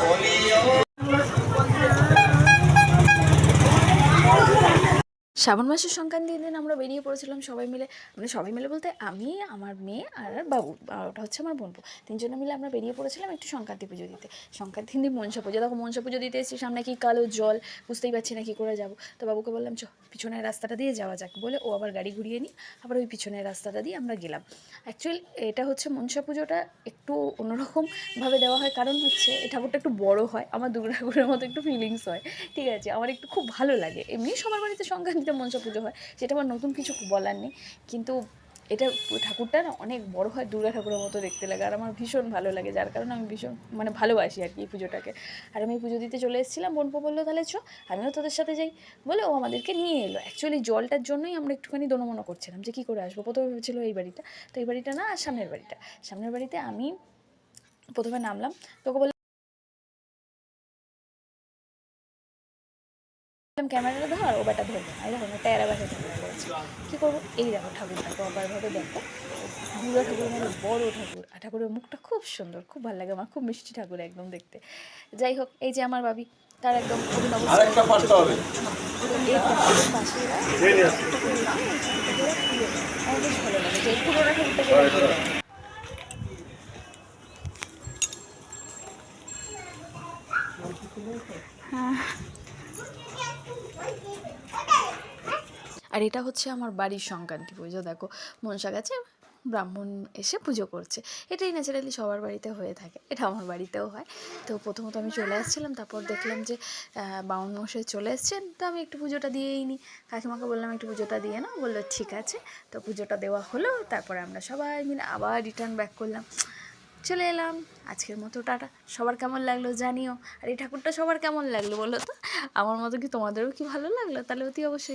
কলি শ্রাবণ মাসের সংক্রান্তির দিন আমরা বেরিয়ে পড়েছিলাম সবাই মিলে মানে সবাই মিলে বলতে আমি, আমার মেয়ে আর বাবু ওটা হচ্ছে আমার বোনপু। তিনজনে মিলে আমরা বেরিয়ে পড়েছিলাম একটু সংক্রান্তি পুজো দিতে। সংক্রান্তির দিন মনসা পুজো, দেখো মনসা পুজো দিতে এসেছি, সামনে কি কালো জল, বুঝতেই পারছি না কী করে যাব। তো বাবুকে বললাম, চ, পিছনের রাস্তাটা দিয়ে যাওয়া যাক। বলে ও আবার গাড়ি ঘুরিয়ে নিই আবার ওই পিছনের রাস্তাটা দিয়ে আমরা গেলাম। অ্যাকচুয়ালি এটা হচ্ছে মনসা পুজোটা একটু অন্যরকমভাবে দেওয়া হয়। কারণ হচ্ছে, এই ঠাকুরটা একটু বড় হয়, আমার দুর্গা ঠাকুরের মতো একটু ফিলিংস হয়। ঠিক আছে, আমার একটু খুব ভালো লাগে। এমনি সবার বাড়িতে সংক্রান্তিতে মনসা পুজো হয়, সেটা আমার নতুন কিছু বলার নেই। কিন্তু এটা ঠাকুরটা না অনেক বড় হয়, দুর্গা ঠাকুরের মতো দেখতে লাগে। আর আমার ভীষণ ভালো লাগে, যার কারণে আমি ভীষণ মানে ভালোবাসি আর কি এই পুজোটাকে। আর আমি পুজো দিতে চলে এসেছিলাম বোনপো বলল, তাহলে চ, আমিও তোদের সাথে যাই। বলে ও আমাদেরকে নিয়ে এলো। অ্যাকচুয়ালি জলটার জন্যই আমরা একটুখানি দনমনো করছিলাম যে কী করে আসব। প্রথমে ভেবেছিল এই বাড়িটা, তো এই বাড়িটা না, আর সামনের বাড়িটা। সামনের বাড়িতে আমি প্রথমে নামলাম। তোকে বললাম ক্যামেরাটা ধর ও ব্যাটা ধরবে। আমি দেখো টেরা ব্যাটা ঠাকুর করেছি। কী করব? এই দেখো ঠাকুরটা প্রপারভাবে দেখো। দুর্গা ঠাকুর মানে বড় ঠাকুর। আর ঠাকুরের মুখটা খুব সুন্দর খুব ভালো লাগে আমার খুব মিষ্টি ঠাকুর একদম দেখতে। যাই হোক এই যে আমার বাবি তার একদম অভিনব আরেকটা পাঁচটা হবে এই ঠাকুরের পাশে এরা আমার বেশ ভালো লাগে যে এই পুরোনো ঠাকুরটা যেটা আর এটা হচ্ছে আমার বাড়ির সংক্রান্তি পুজো, দেখো। মনসা গাছে, ব্রাহ্মণ এসে পুজো করছে। এটাই ন্যাচারালি সবার বাড়িতে হয়ে থাকে, এটা আমার বাড়িতেও হয়। তো প্রথমত আমি চলে আসছিলাম, তারপর দেখলাম যে বাউন মশাই চলে এসছেন, তো আমি একটু পুজোটা দিয়েই নিই কাকিমাকে বললাম, একটু পুজোটা দিয়ে না বলল, ঠিক আছে। তো পুজোটা দেওয়া হলো, তারপরে আমরা সবাই মিলে আবার রিটার্ন ব্যাক করলাম। চলে এলাম, আজকের মতো টাটা। সবার কেমন লাগল জানিও। আর এই ঠাকুরটা সবার কেমন লাগল বলো তো? আমার মতো কি তোমাদেরও কি ভালো লাগল? তাহলে অতি অবশ্যই